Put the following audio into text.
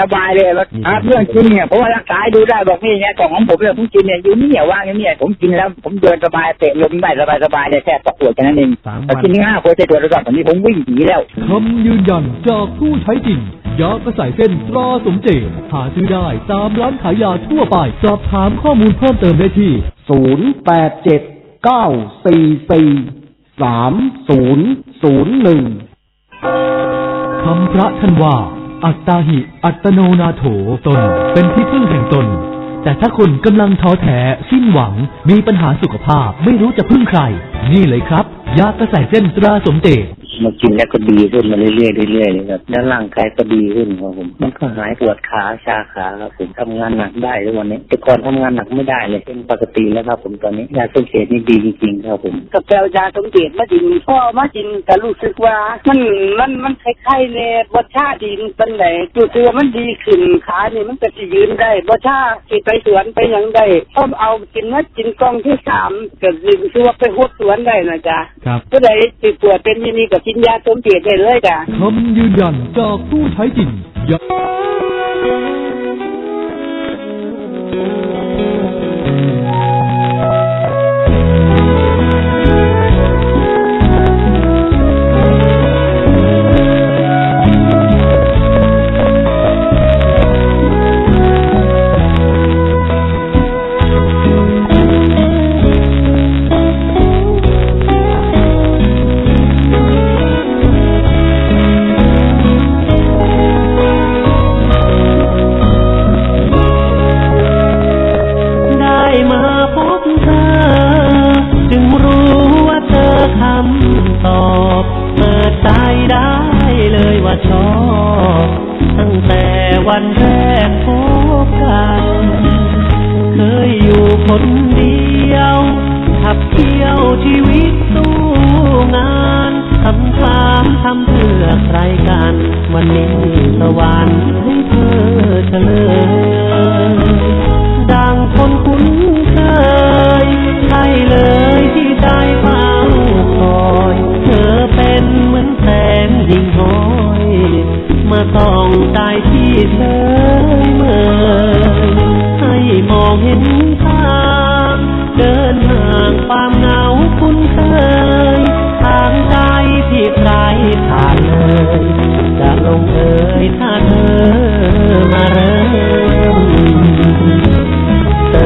สบายเลยแล้วอะเรื่องกินเนี่ยเพราะว่ารักษาให้ดูได้บอกนี่เนี่ยของของผมเนี่ยผมกินเนี่ยอยู่นี่เนี่ยว่างอยู่เนี่ยผมกินแล้วผมเดินสบายเตะลมได้สบายสบายเลยแค่ตะปวดแค่นั้นเองสามวัน แต่กินห้าคนจะตรวจระดับตอนนี้ผมวิ่งหนีแล้ว คำยืนยันจากผู้ใช้จริงยากระใสเส้นตราสมเจตหาซื้อได้ตามร้านขายยาทั่วไป สอบถามข้อมูลเพิ่มเติมได้ที่ศูนย์แปดเจ็ดเก้าสี่สี่สามศูนย์ศูนย์หนึ่งคำพระท่านว่า อัตตาหิ อัตโนนาโถตน เป็นที่พึ่งแห่งตน แต่ถ้าคุณกำลังท้อแท้สิ้นหวัง มีปัญหาสุขภาพไม่รู้จะพึ่งใคร นี่เลยครับ ยากระใสเส้นตราสมเจต มากินแล้วก็ดีขึ้นมาเรื่อยๆเรื่อยๆเลยครับแล้วร่างกายก็ดีขึ้นครับผมมันก็หายปวดขาชาขาครับผมทำงานหนักได้ทุกวันนี้ แต่ก่อนทำงานหนักไม่ได้เลยเป็นปกติแล้วครับ ผมตอนนี้ยาต้นเขตนี่ดีจริงๆครับผมกับแปลยาสมเด็จมาจินพ่อมาจินก็รู้สึกว่า มันมันมันคล้ายๆในบชาดินเป็นไหนจุดตัวมันดีขึ้นขานี่มันก็สิยืนได้บชาสิไปสวนไปหยังได้พอเอากินนัดกินกล่องที่สามก็ลืมชื่อว่าไปหดสวนได้นะจ๊ะครับผู้ใดสิปวดเป็นอยี่นี่ก็กินยาสมเด็จได้เลยจ้ะคำยืนยันจากผู้ใช้จริงยา ได้เลยว่าชอบ ตั้งแต่วันแรกพบกัน เคยอยู่คนเดียว ขับเที่ยวชีวิตสู้งานทำคลามทำเพื่อใครกัน วันนี้สวรรค์ให้เธอเฉลย ต้องตายที่เธอเมื่อให้มองเห็น